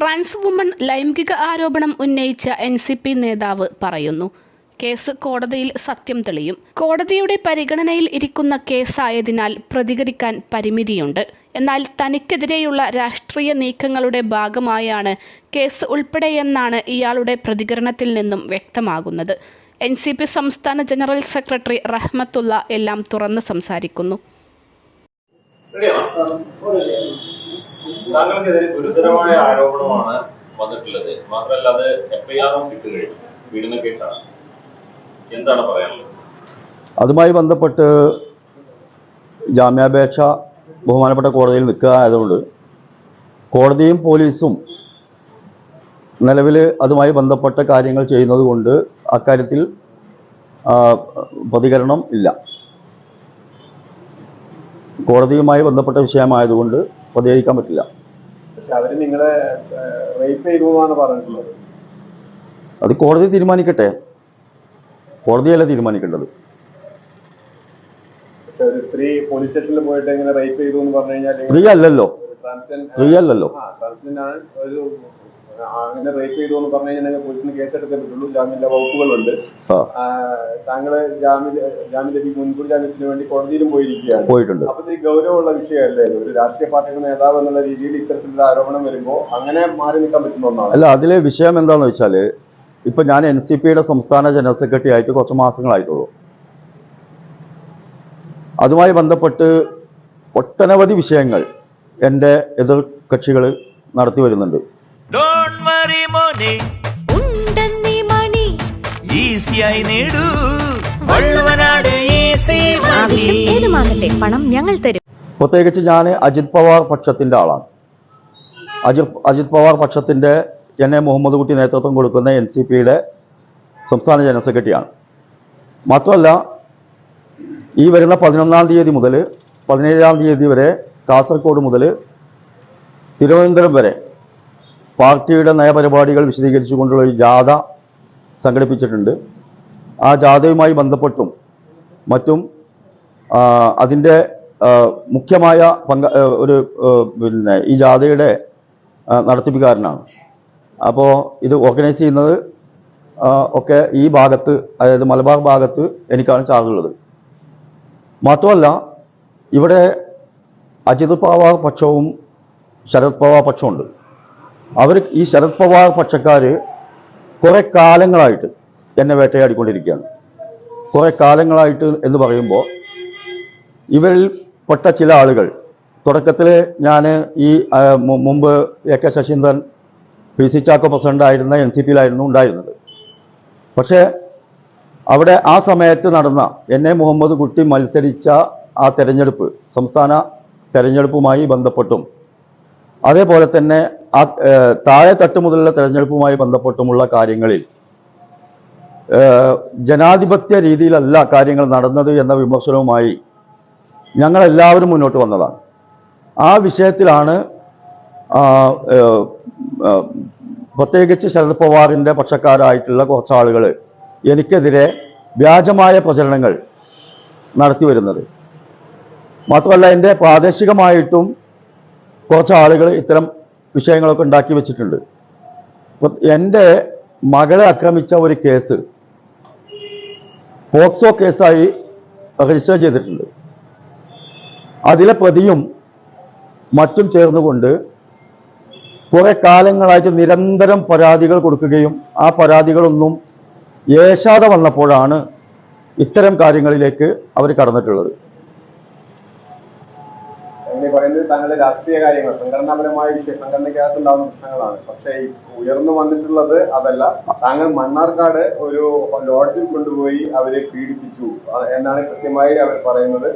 Trans woman ലൈംഗിക ആരോപണം ഉന്നയിച്ച എൻ സി പി നേതാവ് പറയുന്നു. കേസ് കോടതിയിൽ സത്യം തെളിയും. കോടതിയുടെ പരിഗണനയിൽ ഇരിക്കുന്ന കേസായതിനാൽ പ്രതികരിക്കാൻ പരിമിതിയുണ്ട്. എന്നാൽ തനിക്കെതിരെയുള്ള രാഷ്ട്രീയ നീക്കങ്ങളുടെ ഭാഗമായാണ് കേസ് ഉൾപ്പെടെയെന്നാണ് ഇയാളുടെ പ്രതികരണത്തിൽ നിന്നും വ്യക്തമാകുന്നത്. എൻ സി പി സംസ്ഥാന ജനറൽ സെക്രട്ടറി റഹ്മത്തുള്ള എല്ലാം തുറന്ന് സംസാരിക്കുന്നു? താങ്കൾക്കെതിരെ ഗുരുതരമായ ആരോപണമാണ് വന്നിട്ടുള്ളത്. മാത്രമല്ല അത് എഫ്ഐആറും കിട്ടുകഴിഞ്ഞു പീഡന കേസാണ്. എന്താണ് പറയാനുള്ളത്? അതുമായി ബന്ധപ്പെട്ട് ജാമ്യാപേക്ഷ ബഹുമാനപ്പെട്ട കോടതിയിൽ നിൽക്കുക ആയതുകൊണ്ട് കോടതിയും പോലീസും നിലവിൽ അതുമായി ബന്ധപ്പെട്ട കാര്യങ്ങൾ ചെയ്യുന്നത് കൊണ്ട് അക്കാര്യത്തിൽ പ്രതികരണം ഇല്ല. കോടതിയുമായി ബന്ധപ്പെട്ട വിഷയമായതുകൊണ്ട് പ്രതികരിക്കാൻ പറ്റില്ല. അത് കോടതി തീരുമാനിക്കട്ടെ. കോടതിയല്ല തീരുമാനിക്കേണ്ടത്. സ്ത്രീ പോലീസ് സ്റ്റേഷനിൽ പോയിട്ട് റേപ്പ് ചെയ്തു എന്ന് പറഞ്ഞു കഴിഞ്ഞാൽ സ്ത്രീ അല്ലല്ലോ. സ്ത്രീ അല്ലല്ലോ. അങ്ങനെ റേപ്പ് ചെയ്തു എന്ന് പറഞ്ഞു കഴിഞ്ഞാൽ പോലീസിന് കേസെടുക്കാൻ പറ്റുള്ളൂ. ജാമ്യമില്ല വകുപ്പുകളുണ്ട്. താങ്കൾ ജാമ്യ ജാമ്യം ലഭിക്കും മുൻകൂർ ജാമ്യത്തിന് വേണ്ടി കോടതിയിലും പോയിരിക്കുകയാണ്. പോയിട്ടുണ്ട്. അപ്പൊ ഇത് ഗൗരവമുള്ള വിഷയമല്ലേ ഒരു രാഷ്ട്രീയ പാർട്ടിയുടെ നേതാവ് എന്നുള്ള രീതിയിൽ ഇത്തരത്തിലുള്ള ആരോപണം വരുമ്പോ അങ്ങനെ മാറി നിൽക്കാൻ പറ്റുന്ന ഒന്നാണ്. അല്ല അതിലെ വിഷയം എന്താന്ന് വെച്ചാൽ ഇപ്പൊ ഞാൻ എൻ സി പിയുടെ സംസ്ഥാന ജനറൽ സെക്രട്ടറി ആയിട്ട് കുറച്ച് മാസങ്ങളായിട്ടുള്ളൂ. അതുമായി ബന്ധപ്പെട്ട് ഒട്ടനവധി വിഷയങ്ങൾ എന്റെ എതിർ കക്ഷികൾ നടത്തി വരുന്നുണ്ട്. ഡോൺ വറി മോനെ. ഉണ്ടെന്നീ മണി. ഈസിയായി നേടൂ. വള്ളുവനാട് ആവശ്യം ഏതുമാകട്ടെ പണം ഞങ്ങൾ തരും. പ്രത്യേകിച്ച് ഞാൻ അജിത് പവാർ പക്ഷത്തിന്റെ ആളാണ്. അജിത് അജിത് പവാർ പക്ഷത്തിന്റെ എൻ എ മുഹമ്മദ് കുട്ടി നേതൃത്വം കൊടുക്കുന്ന എൻ സി പിയുടെ സംസ്ഥാന ജനറൽ സെക്രട്ടറിയാണ്. മാത്രമല്ല ഈ വരുന്ന പതിനൊന്നാം തീയതി മുതൽ പതിനേഴാം തീയതി വരെ കാസർഗോഡ് മുതൽ തിരുവനന്തപുരം വരെ പാർട്ടിയുടെ നയപരിപാടികൾ വിശദീകരിച്ചുകൊണ്ടുള്ള ഒരു ജാഥ സംഘടിപ്പിച്ചിട്ടുണ്ട്. ആ ജാഥയുമായി ബന്ധപ്പെട്ടും മറ്റും അതിന്റെ മുഖ്യമായ പങ്ക ഒരു പിന്നെ ഈ ജാഥയുടെ നടത്തിപ്പുകാരനാണ് അപ്പോൾ ഇത് ഓർഗനൈസ് ചെയ്യുന്നത് ഒക്കെ ഈ ഭാഗത്ത് അതായത് മലബാർ ഭാഗത്ത് എനിക്കാണ് ചാർജുള്ളത്. മാത്രമല്ല ഇവിടെ അജിത് പവാർ പക്ഷവും ശരത് പവാർ പക്ഷമുണ്ട് അവർ ഈ ശരത് പവാർ പക്ഷക്കാർ കുറെ കാലങ്ങളായിട്ട് എന്നെ വേട്ടയാടിക്കൊണ്ടിരിക്കുകയാണ്. കുറെ കാലങ്ങളായിട്ട് എന്ന് പറയുമ്പോൾ ഇവരിൽ പെട്ട ചില ആളുകൾ തുടക്കത്തിൽ ഞാൻ ഈ മുമ്പ് A K Saseendran P C Chacko president ആയിരുന്ന എൻ സി പിയിലായിരുന്നു ഉണ്ടായിരുന്നത്. പക്ഷേ അവിടെ ആ സമയത്ത് നടന്ന എൻ എ മുഹമ്മദ് കുട്ടി മത്സരിച്ച ആ തെരഞ്ഞെടുപ്പ് സംസ്ഥാന തെരഞ്ഞെടുപ്പുമായി ബന്ധപ്പെട്ടും അതേപോലെ തന്നെ ആ താഴെ തട്ട് മുതലുള്ള തെരഞ്ഞെടുപ്പുമായി ബന്ധപ്പെട്ടുമുള്ള കാര്യങ്ങളിൽ ജനാധിപത്യ രീതിയിലല്ല കാര്യങ്ങൾ നടന്നത് എന്ന വിമർശനവുമായി ഞങ്ങളെല്ലാവരും മുന്നോട്ട് വന്നതാണ്. ആ വിഷയത്തിലാണ് പ്രത്യേകിച്ച് ശരത് പവാറിന്റെ പക്ഷക്കാരായിട്ടുള്ള കുറച്ച് ആളുകൾ എനിക്കെതിരെ വ്യാജമായ പ്രചരണങ്ങൾ നടത്തി വരുന്നത്. മാത്രമല്ല എന്റെ പ്രാദേശികമായിട്ടും കുറച്ച് ആളുകൾ ഇത്തരം വിഷയങ്ങളൊക്കെ ഉണ്ടാക്കി വെച്ചിട്ടുണ്ട്. എന്റെ മകളെ ആക്രമിച്ച ഒരു കേസ് പോക്സോ കേസായി രജിസ്റ്റർ ചെയ്തിട്ടുണ്ട്. അതിലെ പ്രതിയും മറ്റും ചേർന്നുകൊണ്ട് കുറെ കാലങ്ങളായിട്ട് നിരന്തരം പരാതികൾ കൊടുക്കുകയും ആ പരാതികളൊന്നും ഏശാതെ വന്നപ്പോഴാണ് ഇത്തരം കാര്യങ്ങളിലേക്ക് അവർ കടന്നിട്ടുള്ളത്. അങ്ങനെ പറയുന്നത് തങ്ങളുടെ രാഷ്ട്രീയ കാര്യങ്ങൾ സംഘടനാപരമായ വിഷയം സംഘടനയ്ക്കകത്ത് ഉണ്ടാകുന്ന പ്രശ്നങ്ങളാണ്. പക്ഷേ ഉയർന്നു വന്നിട്ടുള്ളത് അതല്ല. താങ്കൾ മണ്ണാർക്കാട് ഒരു ലോഡ്ജിൽ കൊണ്ടുപോയി അവരെ പീഡിപ്പിച്ചു എന്നാണ് കൃത്യമായി അവർ പറയുന്നത്.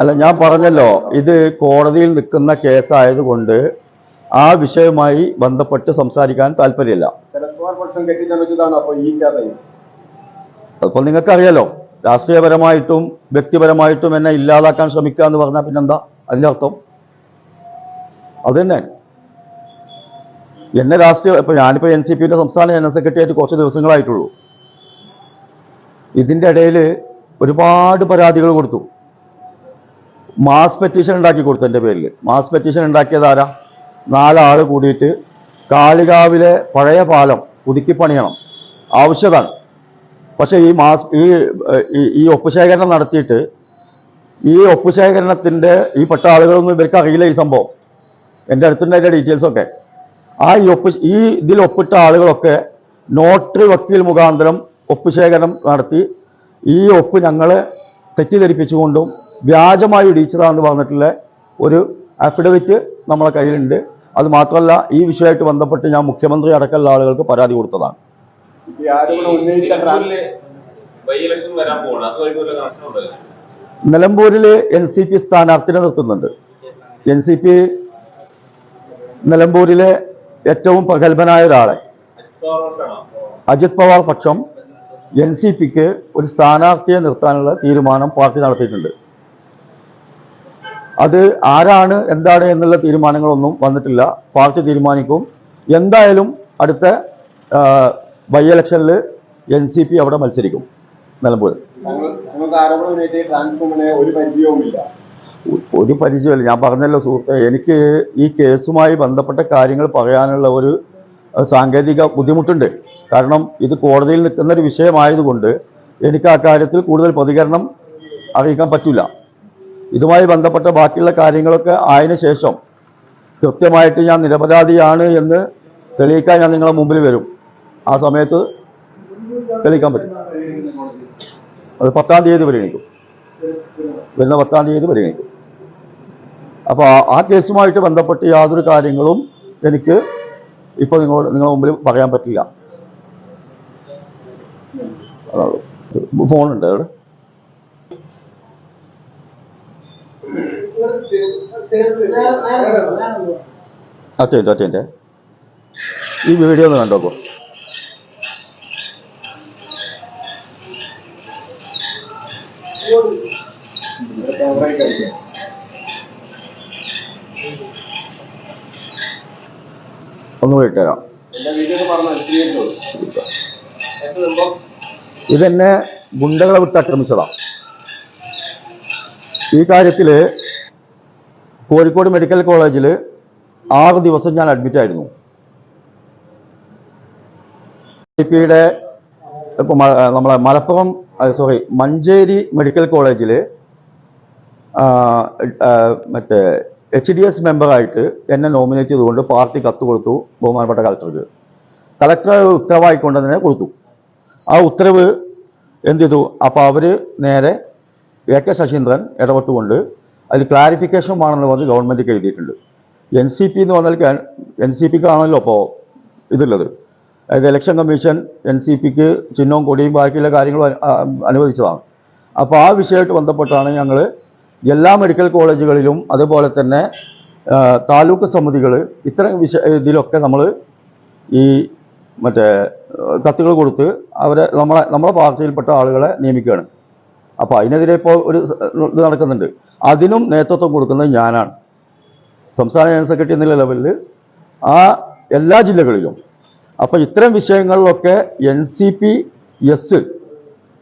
അല്ല ഞാൻ പറഞ്ഞല്ലോ ഇത് കോടതിയിൽ നിൽക്കുന്ന കേസായതുകൊണ്ട് ആ വിഷയവുമായി ബന്ധപ്പെട്ട് സംസാരിക്കാൻ താല്പര്യമില്ല. അപ്പോൾ നിങ്ങൾക്കറിയാലോ രാഷ്ട്രീയപരമായിട്ടും വ്യക്തിപരമായിട്ടും എന്നെ ഇല്ലാതാക്കാൻ ശ്രമിക്കുക എന്ന് പറഞ്ഞാൽ പിന്നെന്താ? അതിന്റെ അർത്ഥം അത് തന്നെ എന്നെ രാഷ്ട്രീയ ഇപ്പൊ ഞാനിപ്പോ എൻ സി പിയുടെ സംസ്ഥാന ജനറൽ സെക്രട്ടറി ആയിട്ട് കുറച്ച് ദിവസങ്ങളായിട്ടുള്ളൂ. ഇതിന്റെ ഇടയിൽ ഒരുപാട് പരാതികൾ കൊടുത്തു. മാസ് പെറ്റീഷൻ ഉണ്ടാക്കി കൊടുത്തു എന്റെ പേരിൽ മാസ് പെറ്റീഷൻ ഉണ്ടാക്കിയത് ആരാ? നാലാൾ കൂടിയിട്ട് കാളികാവിലെ പഴയ പാലം പുതുക്കി പണിയണം. ആവശ്യതാണ്. പക്ഷേ ഈ മാസ് ഈ ഒപ്പുശേഖരണം ഈ- ഈ ഒപ്പ് ശേഖരണം നടത്തിയിട്ട് ഈ ഒപ്പ് ശേഖരണത്തിന്റെ ഈ പെട്ട ആളുകളൊന്നും ഇവർക്ക് അറിയില്ല ഈ സംഭവം. എന്റെ അടുത്തുണ്ട് അതിന്റെ ഡീറ്റെയിൽസ് ഒക്കെ. ആ ഈ ഒപ്പ് ഈ ഇതിൽ ഒപ്പിട്ട ആളുകളൊക്കെ നോട്ടറി വക്കീൽ മുഖാന്തരം ഒപ്പ് ശേഖരണം നടത്തി ഈ ഒപ്പ് ഞങ്ങളെ തെറ്റിദ്ധരിപ്പിച്ചുകൊണ്ടും വ്യാജമായി ഇടിച്ചതാണെന്ന് പറഞ്ഞിട്ടുള്ള ഒരു അഫിഡവിറ്റ് നമ്മളെ കയ്യിലുണ്ട്. അത് മാത്രമല്ല ഈ വിഷയമായിട്ട് ബന്ധപ്പെട്ട് ഞാൻ മുഖ്യമന്ത്രി അടക്കമുള്ള ആളുകൾക്ക് പരാതി കൊടുത്തതാണ്. ഈ ആരോപണം ഉന്നയിച്ച നിലമ്പൂരിൽ എൻ സി പി സ്ഥാനാർത്ഥിനെ നിർത്തുന്നുണ്ട്. എൻ സി പി നിലമ്പൂരിലെ ഏറ്റവും പ്രഗത്ഭനായ ഒരാളെ. അജിത് പവാർ പക്ഷം എൻ സി പിക്ക് ഒരു സ്ഥാനാർത്ഥിയെ നിർത്താനുള്ള തീരുമാനം പാർട്ടി നടത്തിയിട്ടുണ്ട്. അത് ആരാണ് എന്താണ് എന്നുള്ള തീരുമാനങ്ങളൊന്നും വന്നിട്ടില്ല. പാർട്ടി തീരുമാനിക്കും. എന്തായാലും അടുത്ത ബൈ ഇലക്ഷനിൽ എൻ സി പി അവിടെ മത്സരിക്കും. നിലമ്പൂർ ഒരു പരിചയവുമില്ല. ഒരു പരിചയമില്ല ഞാൻ പറഞ്ഞല്ലോ സുഹൃത്തെ എനിക്ക് ഈ കേസുമായി ബന്ധപ്പെട്ട കാര്യങ്ങൾ പറയാനുള്ള ഒരു സാങ്കേതിക ബുദ്ധിമുട്ടുണ്ട്. കാരണം ഇത് കോടതിയിൽ നിൽക്കുന്ന ഒരു വിഷയമായതുകൊണ്ട് എനിക്ക് ആ കാര്യത്തിൽ കൂടുതൽ പ്രതികരണം അറിയിക്കാൻ പറ്റില്ല. ഇതുമായി ബന്ധപ്പെട്ട ബാക്കിയുള്ള കാര്യങ്ങളൊക്കെ ആയതിനു ശേഷം കൃത്യമായിട്ട് ഞാൻ നിരപരാധിയാണ് എന്ന് തെളിയിക്കാൻ ഞാൻ നിങ്ങളുടെ മുമ്പിൽ വരും. ആ സമയത്ത് തെളിയിക്കാൻ പറ്റും. അത് പത്താം തീയതി പരിഗണിക്കും വരുന്ന പത്താം തീയതി പരിഗണിക്കും അപ്പോൾ ആ- കേസുമായിട്ട് ബന്ധപ്പെട്ട് യാതൊരു കാര്യങ്ങളും എനിക്ക് ഇപ്പോൾ നിങ്ങൾ നിങ്ങളുടെ മുമ്പിൽ പറയാൻ പറ്റില്ല. ഫോണുണ്ട് അവിടെ. അച്ഛന്റെ അച്ഛന്റെ ഈ വീഡിയോ ഒന്ന് കണ്ടോക്കോ. ഒന്ന് എത്തിയിട്ടുള്ളൂ ഇതെന്നെ ഗുണ്ടകളെ വിട്ട് ആക്രമിച്ചതാണ് ഈ കാര്യത്തിൽ കോഴിക്കോട് മെഡിക്കൽ കോളേജിൽ ആറ് ദിവസം ഞാൻ അഡ്മിറ്റ് ആയിരുന്നു. പിയുടെ ഇപ്പോൾ നമ്മളെ മലപ്പുറം സോറി മഞ്ചേരി മെഡിക്കൽ കോളേജിൽ മറ്റേ എച്ച് ഡി എസ് മെമ്പറായിട്ട് എന്നെ നോമിനേറ്റ് ചെയ്തുകൊണ്ട് പാർട്ടി കത്ത് കൊടുത്തു ബഹുമാനപ്പെട്ട കളക്ടർക്ക് കളക്ടർ ഉത്തരവായിക്കൊണ്ട് തന്നെ കൊടുത്തു. ആ ഉത്തരവ് എന്ത് ചെയ്തു? അപ്പോൾ അവർ നേരെ എ കെ ശശീന്ദ്രൻ ഇടപെട്ടുകൊണ്ട് അതിൽ ക്ലാരിഫിക്കേഷൻ വേണമെന്ന് പറഞ്ഞ് ഗവൺമെന്റ് എഴുതിയിട്ടുണ്ട്. എൻ സി പി എന്ന് പറഞ്ഞാൽ എൻ സി പിക്കാണല്ലോ അപ്പോൾ ഇതുള്ളത്. അതായത് ഇലക്ഷൻ കമ്മീഷൻ എൻ സി പിക്ക് ചിഹ്നവും കൊടിയും ബാക്കിയുള്ള കാര്യങ്ങളും അനുവദിച്ചതാണ്. അപ്പോൾ ആ വിഷയമായിട്ട് ബന്ധപ്പെട്ടാണ് ഞങ്ങൾ എല്ലാ മെഡിക്കൽ കോളേജുകളിലും അതുപോലെ തന്നെ താലൂക്ക് സമിതികൾ ഇത്തരം വിഷയ ഇതിലൊക്കെ നമ്മൾ ഈ മറ്റേ കത്തുകൾ കൊടുത്ത് അവരെ നമ്മളെ നമ്മളെ പാർട്ടിയിൽപ്പെട്ട ആളുകളെ നിയമിക്കുകയാണ്. അപ്പോൾ അതിനെതിരെ ഇപ്പോൾ ഒരു ഇത് നടക്കുന്നുണ്ട്. അതിനും നേതൃത്വം കൊടുക്കുന്നത് ഞാനാണ്. സംസ്ഥാന ജനറൽ സെക്രട്ടറി എന്നുള്ള ലെവലിൽ ആ എല്ലാ ജില്ലകളിലും അപ്പോൾ ഇത്തരം വിഷയങ്ങളിലൊക്കെ N C P S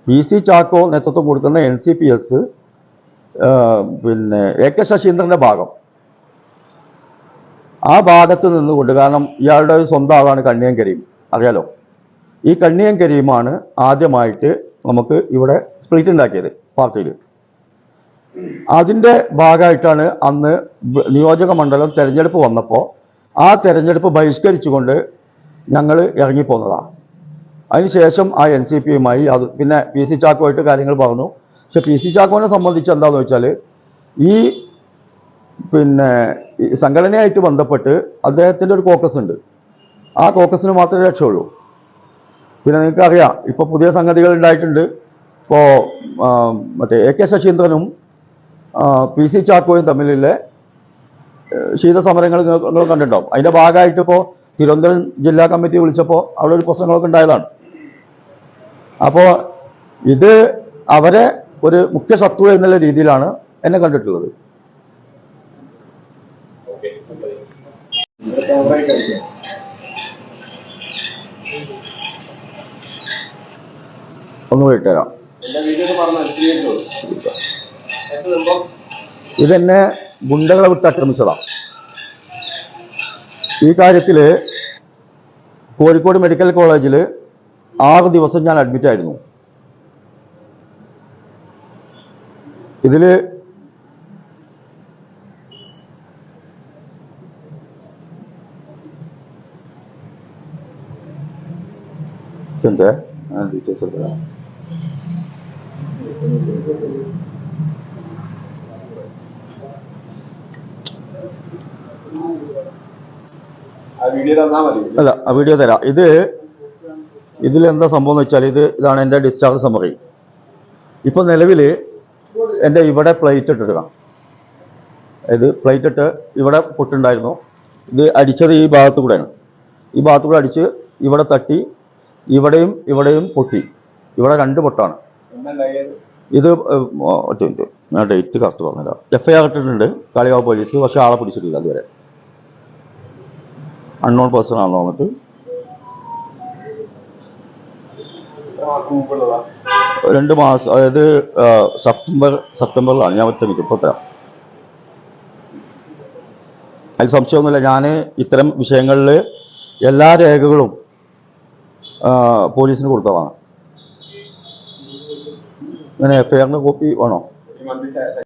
P C Chacko നേതൃത്വം കൊടുക്കുന്ന എൻ സി പി എസ് പിന്നെ എ കെ ശശീന്ദ്രന്റെ ഭാഗം. ആ ഭാഗത്ത് നിന്നുകൊണ്ട് കാരണം ഇയാളുടെ ഒരു സ്വന്തം ആളാണ് കണ്ണിയൻ കരീം. അറിയാലോ? ഈ കണ്ണിയൻ കരീമാണ് ആദ്യമായിട്ട് നമുക്ക് ഇവിടെ സ്പ്ലിറ്റ് ഉണ്ടാക്കിയത് പാർട്ടിയിൽ. അതിന്റെ ഭാഗമായിട്ടാണ് അന്ന് നിയോജക മണ്ഡലം തെരഞ്ഞെടുപ്പ് വന്നപ്പോൾ ആ തെരഞ്ഞെടുപ്പ് ബഹിഷ്കരിച്ചുകൊണ്ട് ഞങ്ങൾ ഇറങ്ങിപ്പോന്നതാണ് അതിനുശേഷം ആ എൻ സി പിയുമായി അത് പിന്നെ പി സി ചാക്കോയിട്ട് കാര്യങ്ങൾ പറഞ്ഞു. പക്ഷെ പി സി ചാക്കോനെ സംബന്ധിച്ച് എന്താണെന്ന് വെച്ചാൽ ഈ പിന്നെ സംഘടനയായിട്ട് ബന്ധപ്പെട്ട് അദ്ദേഹത്തിന്റെ ഒരു കോക്കസ് ഉണ്ട്. ആ കോക്കസിന് മാത്രമേ രക്ഷയുള്ളൂ. പിന്നെ നിങ്ങൾക്ക് അറിയാം ഇപ്പോൾ പുതിയ സംഗതികൾ ഉണ്ടായിട്ടുണ്ട്. ഇപ്പോൾ മറ്റേ എ കെ ശശീന്ദ്രനും പി സി ചാക്കോയും തമ്മിലുള്ള ശീത ശീതസമരങ്ങൾ നിങ്ങൾ കണ്ടിട്ടുണ്ടാവും. അതിന്റെ ഭാഗമായിട്ട് ഇപ്പോൾ തിരുവനന്തപുരം ജില്ലാ കമ്മിറ്റി വിളിച്ചപ്പോൾ അവിടെ ഒരു പ്രശ്നങ്ങളൊക്കെ ഉണ്ടായതാണ്. അപ്പോൾ ഇത് അവരെ ഒരു മുഖ്യ ശത്രു എന്നുള്ള രീതിയിലാണ് എന്നെ കണ്ടിട്ടുള്ളത്. ഒന്ന് വിട്ടുതരാം ഇതെന്നെ ഗുണ്ടകളെ വിട്ട് ആക്രമിച്ചതാണ് ഈ കാര്യത്തിൽ കോഴിക്കോട് മെഡിക്കൽ കോളേജിൽ ആറ് ദിവസം ഞാൻ അഡ്മിറ്റ് ആയിരുന്നു. ഇതിൽ ഉണ്ട് ഡീറ്റെയിൽസ് മതി അല്ല ആ വീഡിയോ തരാം. ഇത് ഇതിൽ എന്താ സംഭവം എന്ന് വെച്ചാൽ ഇത് ഇതാണ് എന്റെ ഡിസ്ചാർജ് സമറി ഇപ്പൊ നിലവിൽ എന്റെ ഇവിടെ പ്ലേറ്റ് ഇട്ടിടണം ഇത് പ്ലേറ്റ് ഇട്ട് ഇവിടെ പൊട്ടുണ്ടായിരുന്നു. ഇത് അടിച്ചത് ഈ ഭാഗത്തു കൂടെയാണ് ഈ ഭാഗത്തു കൂടെ അടിച്ച് ഇവിടെ തട്ടി ഇവിടെയും ഇവിടെയും പൊട്ടി. ഇവിടെ രണ്ട് പൊട്ടാണ്. ഇത് ഒറ്റ മിനിറ്റ് ഞാൻ ഡേറ്റ് കറക്റ്റ് പറഞ്ഞുതരാം. എഫ് ഐ ആർ ഇട്ടിട്ടുണ്ട്. കാളികാവ് പോലീസ് പക്ഷെ ആളെ പിടിച്ചിട്ടില്ല അതുവരെ അൺനോൺ പേഴ്സൺ ആണെന്ന് വന്നിട്ട് രണ്ട് മാസം അതായത് സെപ്റ്റംബർ സെപ്റ്റംബറിലാണ് ഞാൻ ഒറ്റ മിനിറ്റ് ഇപ്പോൾ തരാം. അതിൽ സംശയമൊന്നുമില്ല. ഞാൻ ഇത്തരം വിഷയങ്ങളിൽ എല്ലാ രേഖകളും പോലീസിന് കൊടുത്തതാണ്. ഞാൻ എഫ് കോപ്പി വേണോ?